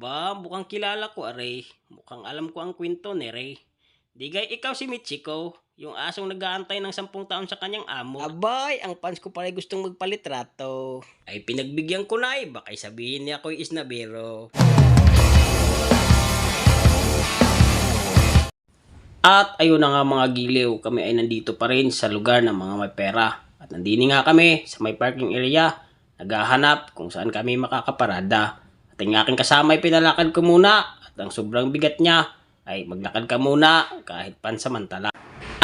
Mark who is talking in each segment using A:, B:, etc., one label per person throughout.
A: Aba, mukhang kilala ko, Aray. Mukhang alam ko ang kwento ni Ray. Digay, ikaw si Michiko, yung asong nag-aantay ng sampung taon sa kanyang amo. Abay, ang fans ko pala gustong magpalitrato. Ay, pinagbigyan ko na eh, baka sabihin niya ako'y isnabero. At ayun na nga mga giliw, kami ay nandito pa rin sa lugar ng mga may pera. At nandini nga kami sa may parking area, naghahanap kung saan kami makakaparada. At ang aking kasama ay pinalakad ko muna at ang sobrang bigat niya ay maglakad ka muna kahit pansamantala.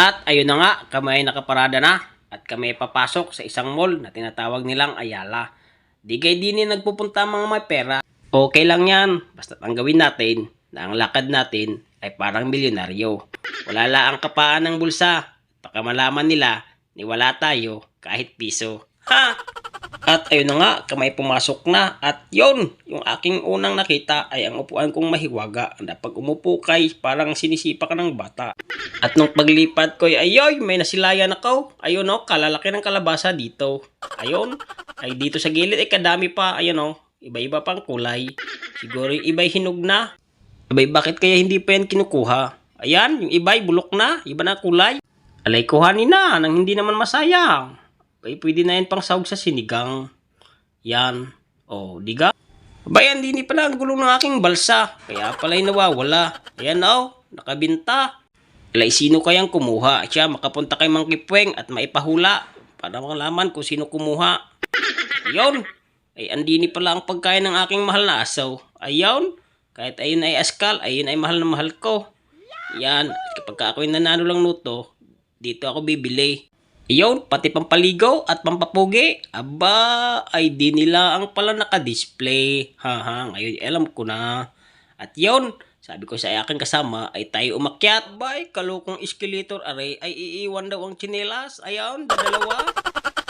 A: At ayun na nga, kami ay nakaparada na at kami ay papasok sa isang mall na tinatawag nilang Ayala. Di kay di ni nagpupunta mga may pera. Okay lang yan, basta ang gawin natin na ang lakad natin ay parang milyonaryo. Wala lang ang kapaan ng bulsa. Baka malaman nila ni wala tayo kahit piso. Ha! At ayun na nga, kamay pumasok na. At yon yung aking unang nakita ay ang upuan kong mahiwaga. Na pag umupo kay, parang sinisipa ka ng bata. At nung paglipat ko, ay ayoy, may nasilayan ako. Ayun o, kalalaki ng kalabasa dito. Ayun, ay dito sa gilid, ay kadami pa. Ayun o, iba-iba pang kulay. Siguro yung iba'y hinog na. Abay, bakit kaya hindi pa yan kinukuha? Ayan, yung iba'y bulok na, iba na kulay. Alay, kuhanin na, nang hindi naman masayang. Abay, pwede na yan pang sahog sa sinigang. Yan. O, diga? Abay, hindi ni pala ang gulong ng aking balsa. Kaya pala'y nawawala. Ayan o, nakabinta. Alay, sino kayang kumuha? Siya, makapunta kay Mang Kipweng at maipahula para makalaman kung sino kumuha. Ayun. Ay, andini pala ang pagkain ng aking mahal na asaw. Ayun. Kahit ayun ay askal, ayun ay mahal na mahal ko. Yan. At kapag ako'y nanalo lang nuto, dito ako bibili. Iyon, pati pampaligaw at pampapugi. Aba, ay di nila ang pala naka-display. Haha, ngayon alam ko na. At yon, sabi ko sa aking kasama ay tayo umakyat. Bay, kalukong escalator array ay iiwan daw ang tsinelas. Ayan, dadalawa.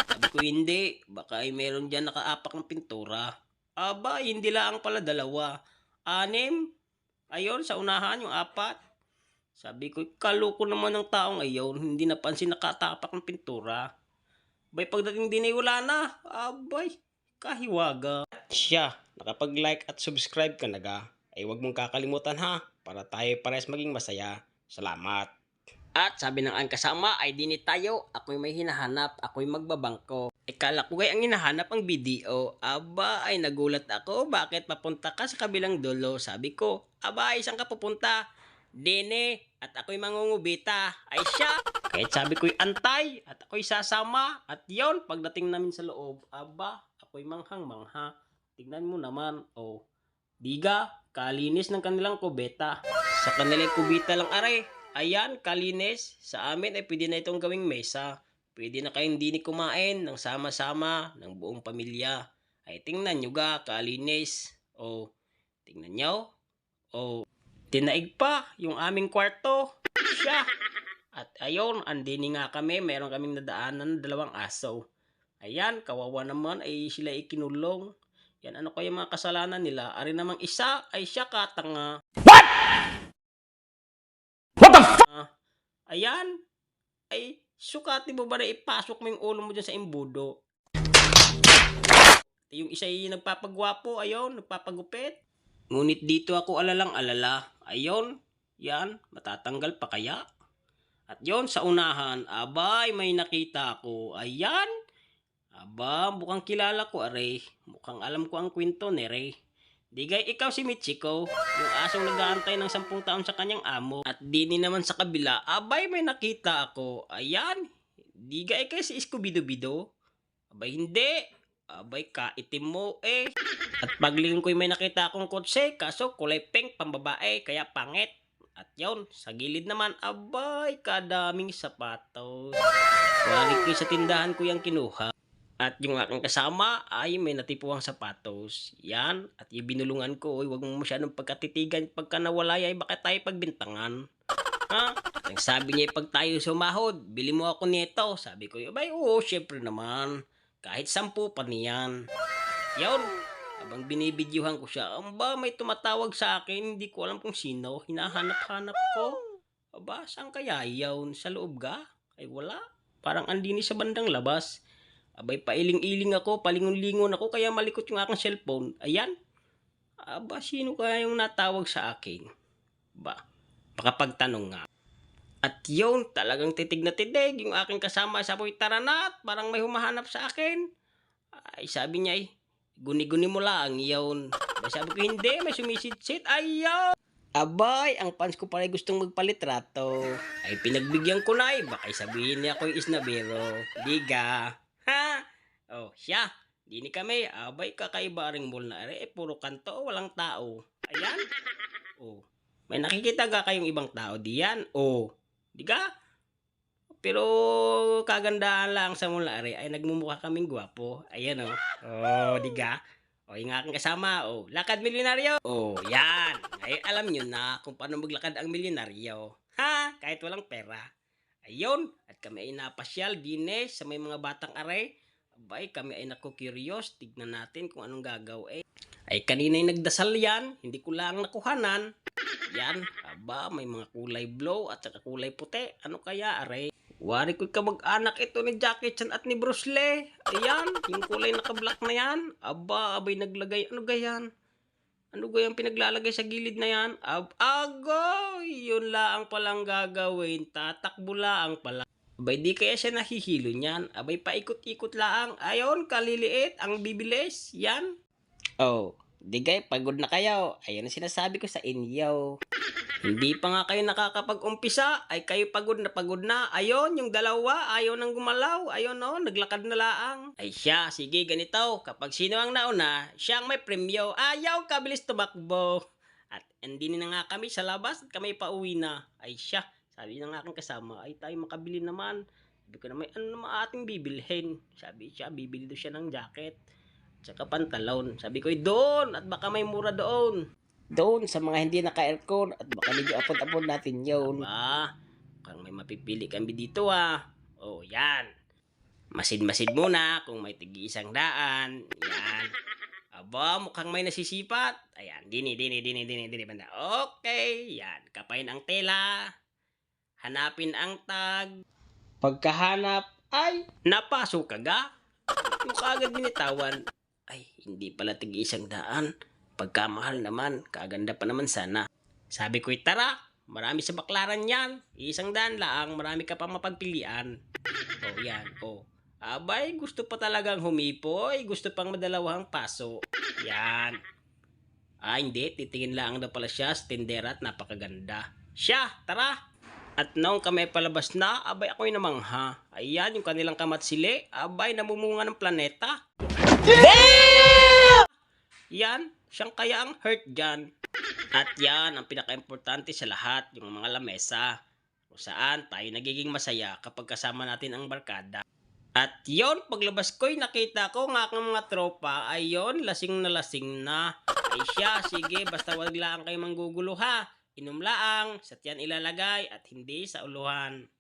A: Sabi ko hindi, baka ay meron dyan nakaapak ng pintura. Aba, hindi lang pala dalawa. Anim. Ayun, sa unahan yung apat. Sabi ko, kaloko naman ng taong ayon, hindi napansin nakatapak ng pintura. Bay, pagdating din ay wala na. Abay, kahiwaga. At siya, nakapag-like at subscribe ka na ga, ay huwag mong kakalimutan ha, para tayo pares maging masaya. Salamat. At sabi ng ang kasama ay dinit tayo, ako'y may hinahanap, ako'y magbabangko. Ikala ko ang hinahanap ang video. Aba, ay nagulat ako, bakit papunta ka sa kabilang dulo? Sabi ko, aba, saan ka pupunta? Dene, at ako'y mangungubita. Ay siya. Kahit sabi ko'y antay, at ako'y sasama. At yon pagdating namin sa loob, aba, ako'y manghang-mangha. Tignan mo naman, oh. Diga, kalinis ng kanilang kubeta. Sa kanilang kubita lang are. Ayan, kalinis. Sa amin ay pwede na itong gawing mesa. Pwede na kayong dini kumain ng sama-sama ng buong pamilya. Ay tingnan nyo ga, kalinis. O, tingnan nyo. O, Tinaig pa yung aming kwarto. Siya. At ayun, andini nga kami, meron kaming nadaanan ng dalawang aso. Ayan, kawawa naman ay sila ikinulong. Yan, ano kaya mga kasalanan nila? Ari namang isa ay siya katanga. What? What the fuck? ayan, ay sukati mo ba na ipasok mo yung ulo mo dyan sa imbudo? Yung isa ay nagpapagwapo, ayun, nagpapagupit. Ngunit dito ako alalang alala. Ayon, yan, matatanggal pa kaya? At yon sa unahan, abay, may nakita ako. Ayan, aba, mukhang kilala ko, Aray. Mukhang alam ko ang kwento ni Ray. Digay, ikaw si Michiko, yung asong nag-aantay ng sampung taon sa kanyang amo. At dini naman sa kabila, abay, may nakita ako. Ayan, digay kay si Scooby-Doo. Abay, hindi. Abay, kaitim mo eh. At paglingon ko'y may nakita akong kotse, kaso kulay pink pambabae, kaya pangit. At yon sa gilid naman, abay, kadaming sapatos. Wali ko sa tindahan ko yung kinuha. At yung aking kasama ay may natipuang sapatos. Yan. At yung binulungan ko, ay wag mo masyadong pagkatitigan. Pagka nawala ay baka tayo pagbintangan. Ha? At ang sabi niya, pag tayo sumahod, bili mo ako nito. Sabi ko, abay, oo, syempre naman. Kahit sampu pa niyan. Yun. Habang binibidyuhan ko siya, amba may tumatawag sa akin, hindi ko alam kung sino, hinahanap-hanap ko. Aba, saan kaya yun? Sa loob ga? Ay wala. Parang andini sa bandang labas. Abay, pailing-iling ako, palingon-lingon ako, kaya malikot yung aking cellphone. Ayan. aba, sino kaya yung natawag sa akin? Ba, makapagtanong nga. At yun, talagang titig na titig yung aking kasama sa apoy taranat, parang may humahanap sa akin. Ay, sabi niya eh, guni-guni mo lang yun. Sabi ko, hindi, may sumisit-sit, ayaw! Abay, ang fans ko pala gustong magpalitrato. Ay, pinagbigyan ko na eh, baka sabihin niya ako yung isnabero. Diga. Ha? Oh, siya. Di ni kami, abay kakaiba ring mall na eh, puro kanto, walang tao. Ayan. Oh. May nakikita ka kayong ibang tao diyan? Oh. Di ka? Pero kagandahan lang sa mula are ay nagmumukha kaming gwapo. Ayan oh. Oh, di ka? O, yung aking kasama, oh, lakad milyonaryo. Oh, yan. Ay, alam nyo na kung paano maglakad ang milyonaryo. Ha? Kahit walang pera. Ayun, at kami ay napasyal din eh, sa may mga batang are. Abay, kami ay naku-curious. Tignan natin kung anong gagawin. Ay, kanina yung nagdasal yan. Hindi ko lang nakuhanan. Yan, aba, may mga kulay blue at saka kulay puti. Ano kaya, are? Wari ko ka mag-anak ito ni Jackie Chan at ni Bruce Lee. Ayan, yung kulay naka-black na yan. Aba, abay naglagay. Ano gayan? Ano gayan pinaglalagay sa gilid na yan? Ab agoy! Yun laang palang gagawin. Tatakbo laang pala. Abay, di kaya siya nahihilo niyan. Abay, paikot-ikot laang. Ayon, kaliliit. Ang bibilis. Yan. Oh, di kay pagod na kayo. Ayan ang sinasabi ko sa inyo. Hindi pa nga kayo nakakapag-umpisa, ay kayo pagod na pagod na. Ayon, yung dalawa, ayaw nang gumalaw. Ayon no, naglakad na laang. Ay siya, sige ganito. Kapag sino ang nauna, siya ang may premyo. Ayaw, kabilis tumakbo. At hindi na nga kami sa labas at kami pauwi na. Ay siya, sabi ng aking kasama, ay tayo makabili naman. Sabi ko naman, ano naman ating bibilhin? Sabi siya, bibili daw siya ng jacket. Tsaka pantalon. Sabi ko, "Eh, doon! At baka may mura doon. Doon sa mga hindi naka-aircon at baka medyo apod-apod natin yun. Ba, kung may mapipili kami dito ah. Oh, yan. Masid-masid muna kung may tigi isang daan. Yan. Aba, mukhang may nasisipat. Ayan, dini, dini, dini, dini, dini, banda. Okay, yan. Kapain ang tela. Hanapin ang tag. Pagkahanap, ay, napasok ka ga? Yung kagad binitawan, ay, hindi pala tigi isang daan. Pagkamahal naman, kaganda pa naman sana. Sabi ko, tara, marami sa baklaran yan. Isang daan lang, marami ka pa mapagpilian. Oh, yan, oh. Abay, gusto pa talagang humipoy. Gusto pang madalawang paso. Yan. Ah, hindi. Titingin lang daw pala siya sa tindera at napakaganda. Siya, tara! At noong kami palabas na, abay ako'y namangha. Ayan, yung kanilang kamatsili. Abay, namumunga ng planeta. Yan, siyang kaya ang hurt dyan. At yan, ang pinaka-importante sa lahat, yung mga lamesa. Kung saan tayo nagiging masaya kapag kasama natin ang barkada. At yon paglabas ko'y nakita ko ng aking mga tropa, ay lasing na lasing na. Ay siya, sige, basta wag lang kayo manggugulo ha. Inom laang, sa tiyan ilalagay at hindi sa uluhan.